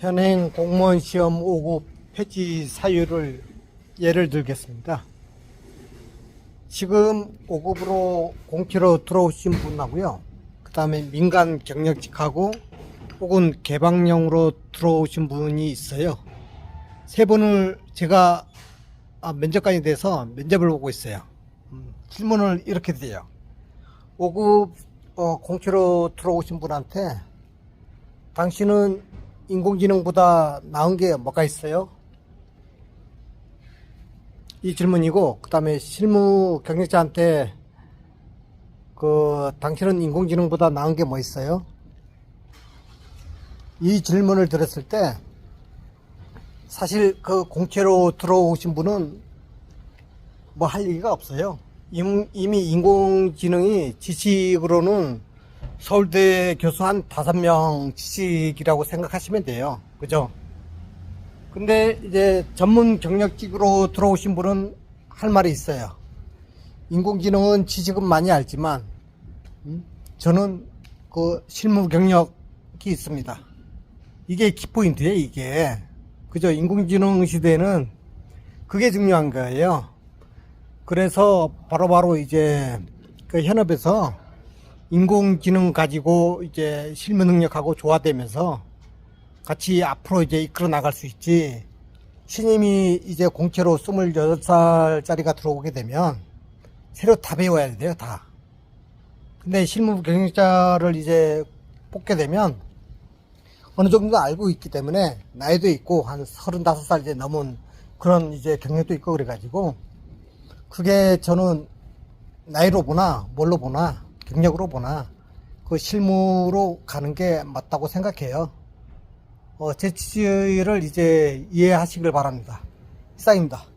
현행 공무원 시험 5급 폐지 사유를 예를 들겠습니다. 지금 5급으로 공채로 들어오신 분하고요. 그 다음에 민간 경력직하고 혹은 개방형으로 들어오신 분이 있어요. 세 분을 제가 아, 면접관이 돼서 면접을 보고 있어요. 음, 질문을 이렇게 드려요. 5급 어, 공채로 들어오신 분한테 당신은 인공지능보다 나은 게 뭐가 있어요? 이 질문이고 그 다음에 실무 경력자한테 그 당신은 인공지능보다 나은 게 뭐 있어요? 이 질문을 들었을 때 사실 그 공채로 들어오신 분은 뭐 할 얘기가 없어요. 임- 이미 인공지능이 지식으로는 서울대 교수 한 다섯 명 지식이라고 생각하시면 돼요. 그죠? 근데 이제 전문 경력직으로 들어오신 분은 할 말이 있어요. 인공지능은 지식은 많이 알지만, 음, 저는 그 실무 경력이 있습니다. 이게 키포인트예요, 이게. 그죠? 인공지능 시대에는 그게 중요한 거예요. 그래서 바로바로 이제 그 현업에서 인공지능 가지고 이제 실무 능력하고 조화되면서 같이 앞으로 이제 이끌어 나갈 수 있지. 신임이 이제 공채로 28살짜리가 들어오게 되면 새로 다 배워야 돼요, 다. 근데 실무 경력자를 이제 뽑게 되면 어느 정도 알고 있기 때문에 나이도 있고 한 35살 이제 넘은 그런 이제 경력도 있고 그래가지고 그게 저는 나이로 보나 뭘로 보나 경력으로 보나 그 실무로 가는 게 맞다고 생각해요. 어, 제 취지를 이제 이해하시길 바랍니다. 이상입니다.